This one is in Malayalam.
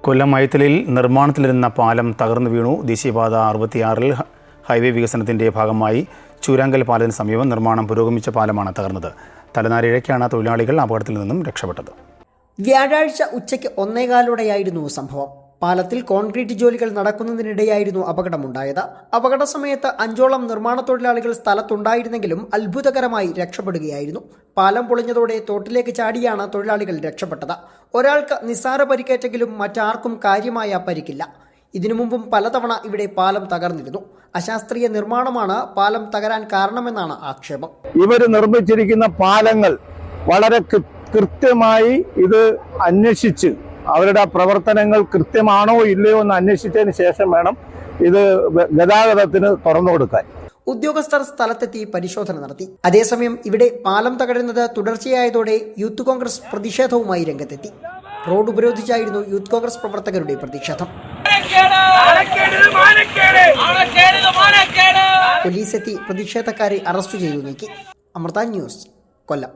കൊല്ലം മൈത്തലിൽ നിർമ്മാണത്തിലിരുന്ന പാലം തകർന്നു വീണു. ദേശീയപാത അറുപത്തിയാറിൽ ഹൈവേ വികസനത്തിന്റെ ഭാഗമായി ചൂരാങ്കൽ പാലത്തിന് സമീപം നിർമ്മാണം പുരോഗമിച്ച പാലമാണ് തകർന്നത്. തലനാരിഴയ്ക്കാണ് തൊഴിലാളികൾ അപകടത്തിൽ നിന്നും രക്ഷപ്പെട്ടത്. വ്യാഴാഴ്ച ഉച്ചയ്ക്ക് ഒന്നേകാലോടെയായിരുന്നു സംഭവം. പാലത്തിൽ കോൺക്രീറ്റ് ജോലികൾ നടക്കുന്നതിനിടെയായിരുന്നു അപകടമുണ്ടായത്. അപകട സമയത്ത് അഞ്ചോളം നിർമ്മാണ തൊഴിലാളികൾ സ്ഥലത്തുണ്ടായിരുന്നെങ്കിലും അത്ഭുതകരമായി രക്ഷപ്പെടുകയായിരുന്നു. പാലം പൊളിഞ്ഞതോടെ തോട്ടിലേക്ക് ചാടിയാണ് തൊഴിലാളികൾ രക്ഷപ്പെട്ടത്. ഒരാൾക്ക് നിസ്സാര പരിക്കേറ്റെങ്കിലും മറ്റാർക്കും കാര്യമായ പരിക്കില്ല. ഇതിനു മുമ്പും പലതവണ ഇവിടെ പാലം തകർന്നിരുന്നു. അശാസ്ത്രീയ നിർമ്മാണമാണ് പാലം തകരാൻ കാരണമെന്നാണ് ആക്ഷേപം. ഇവർ നിർമ്മിച്ചിരിക്കുന്ന പാലങ്ങൾ വളരെ കൃത്യമായി ഇത് അന്വേഷിച്ച് അവരുടെ പ്രവർത്തനങ്ങൾ കൃത്യമാണോ ഇല്ലയോ എന്ന് അന്വേഷിച്ചതിന് ശേഷം വേണം ഇത് ഗതാഗതത്തിന് തുറന്നു കൊടുക്കാൻ. ഉദ്യോഗസ്ഥർ സ്ഥലത്തെത്തി പരിശോധന നടത്തി. അതേസമയം ഇവിടെ പാലം തകരുന്നത് തുടർച്ചയായതോടെ യൂത്ത് കോൺഗ്രസ് പ്രതിഷേധവുമായി രംഗത്തെത്തി. റോഡ് ഉപരോധിച്ചായിരുന്നു യൂത്ത് കോൺഗ്രസ് പ്രവർത്തകരുടെ പ്രതിഷേധം. പോലീസ് പോലീസെത്തി പ്രതിഷേധക്കാരെ അറസ്റ്റ് ചെയ്തു നീക്കി. അമൃത ന്യൂസ് കൊല്ലം.